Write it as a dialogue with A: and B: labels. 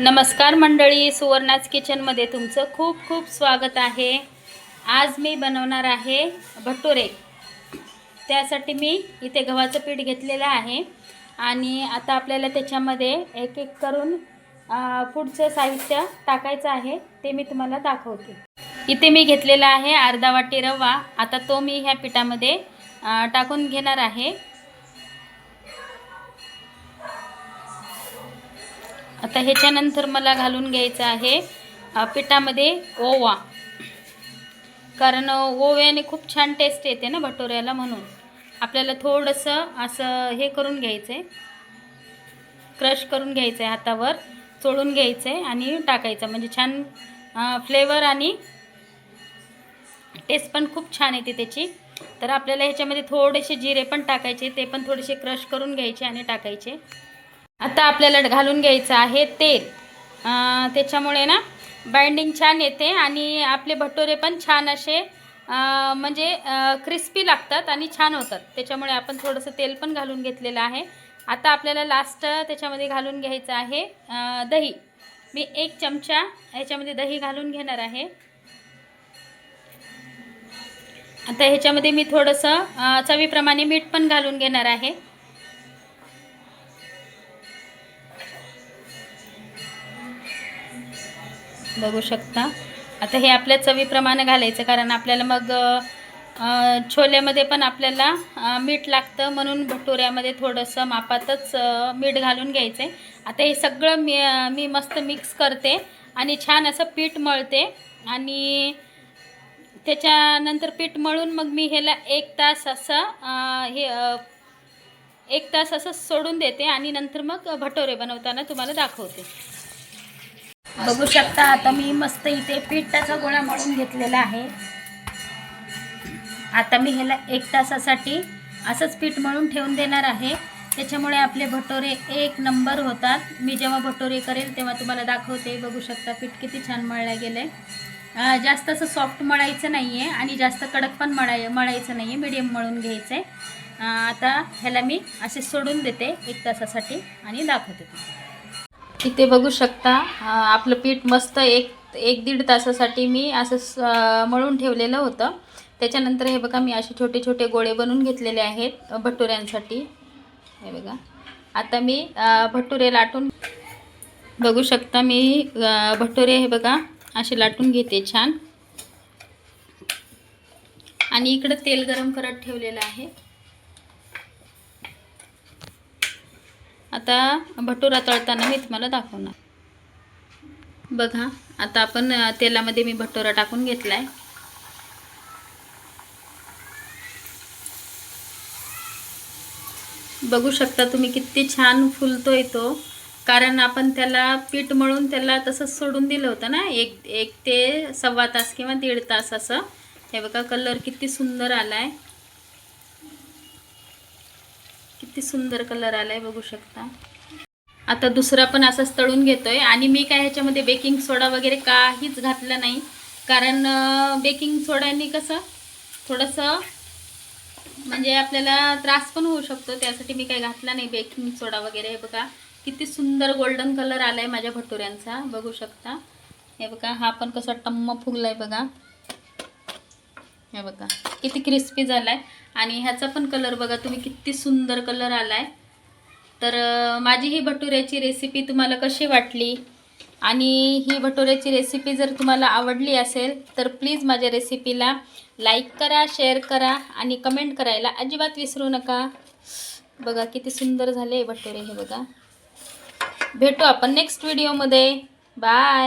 A: नमस्कार मंडळी सुवर्णाज किचनमध्ये तुमचं खूप खूप स्वागत आहे. आज मी बनवणार आहे भटुरे. त्यासाठी मी इथे गव्हाचं पीठ घेतलेलं आहे आणि आता आपल्याला त्याच्यामध्ये एक एक करून पुढचं साहित्य टाकायचं आहे ते मी तुम्हाला दाखवते. इथे मी घेतलेला आहे अर्धा वाटी रवा. आता तो मी ह्या पिठामध्ये टाकून घेणार आहे. आता ह्याच्यानंतर मला घालून घ्यायचं आहे पिठामध्ये ओवा. कारण ओव्याने खूप छान टेस्ट येते ना भटोऱ्याला म्हणून. आपल्याला थोडंसं असं हे करून घ्यायचं आहे क्रश करून घ्यायचं आहे हातावर चोळून घ्यायचं आहे आणि टाकायचं. म्हणजे छान फ्लेवर आणि टेस्ट पण खूप छान येते त्याची. तर आपल्याला ह्याच्यामध्ये थोडेसे जिरे पण टाकायचे ते पण थोडेसे क्रश करून घ्यायचे आणि टाकायचे. आता आपल्याला घालून घ्यायचं आहे तेल. त्याच्यामुळे ना बाइंडिंग छान येते आणि आपले भटोरे पण छान असे म्हणजे क्रिस्पी लागतात आणि छान होतात. त्याच्यामुळे आपण थोडंसं तेल पण घालून घेतलेलं आहे. आता आपल्याला लास्ट त्याच्यामध्ये घालून घ्यायचं आहे दही. मी एक चमचा ह्याच्यामध्ये दही घालून घेणार आहे. आता ह्याच्यामध्ये मी थोडंसं चवीप्रमाणे मीठ पण घालून घेणार आहे. बघू शकता. आता हे आपल्या चवीप्रमाणे घालायचं कारण आपल्याला मग छोल्यामध्ये पण आपल्याला मीठ लागतं म्हणून भटुऱ्यामध्ये थोडंसं मापातच मीठ घालून घ्यायचं आहे आता हे सगळं मी मी मस्त मिक्स करते आणि छान असं पीठ मळते आणि त्याच्यानंतर पीठ मळून मग मी ह्याला एक तास असं हे एक तास असं सोडून देते आणि नंतर मग भटोरे बनवताना तुम्हाला दाखवते. बघू शकता आता मी मस्त इथे पिठाचा गोळा मळून घेतलेला आहे. आता मी ह्याला एक तासासाठी असंच पीठ मळून ठेवून देणार आहे. त्याच्यामुळे आपले भटोरे एक नंबर होतात. मी जेव्हा भटोरे करेल तेव्हा तुम्हाला दाखवते. बघू शकता पीठ किती छान मळलं गेलं आहे जास्त असं सॉफ्ट मळायचं नाही आहे आणि जास्त कडक पण मळाय मळायचं नाही आहे मिडियम मळून घ्यायचं आहे आता ह्याला मी असे सोडून देते एक तासासाठी आणि दाखवते तुम्हाला. इथे बघू शकता आपलं पीठ मस्त एक एक दीड तासासाठी मी असं मळून ठेवलेलं होतं. त्याच्यानंतर हे बघा मी असे छोटे छोटे गोळे बनवून घेतलेले आहेत भटुऱ्यांसाठी. हे बघा. आता मी भटुरे लाटून बघू शकता मी भटुरे हे बघा असे लाटून घेते छान. आणि इकडं तेल गरम करत ठेवलेलं आहे. आता भटुरा तळताना मी तुम्हाला दाखवणार. बघा आता आपण तेलामध्ये मी भटुरा टाकून घेतला आहे बघू शकता तुम्ही किती छान फुलतोय तो. कारण आपण त्याला पीठ मळून त्याला तसंच सोडून दिलं होतं ना एक एक ते सव्वा तास किंवा दीड तास असं. हे बघा कलर किती सुंदर आला आहे किती सुंदर कलर आलाय बघू शकता. आता दुसरा पण असाच तळून घेतोय. आणि मी काय ह्याच्यामध्ये बेकिंग सोडा वगैरे काहीच घातलं नाही. कारण बेकिंग सोडाने कसं थोडंसं म्हणजे आपल्याला त्रास पण होऊ शकतो. त्यासाठी मी काही घातला नाही बेकिंग सोडा वगैरे. हे बघा किती सुंदर गोल्डन कलर आलाय माझ्या भटुऱ्यांचा. बघू शकता. हे बघा हा पण कसा टम्म फुगलाय बघा. हे बघा किती क्रिस्पी झाला आहे आणि ह्याचा पण कलर बघा तुम्ही किती सुंदर कलर आला आहे तर माझी ही भटुऱ्याची रेसिपी तुम्हाला कशी वाटली? आणि ही भटुऱ्याची रेसिपी जर तुम्हाला आवडली असेल तर प्लीज माझ्या रेसिपीला लाईक करा शेअर करा आणि कमेंट करायला अजिबात विसरू नका. बघा किती सुंदर झाले भटुरे हे बघा. भेटू आपण नेक्स्ट व्हिडिओमध्ये बाय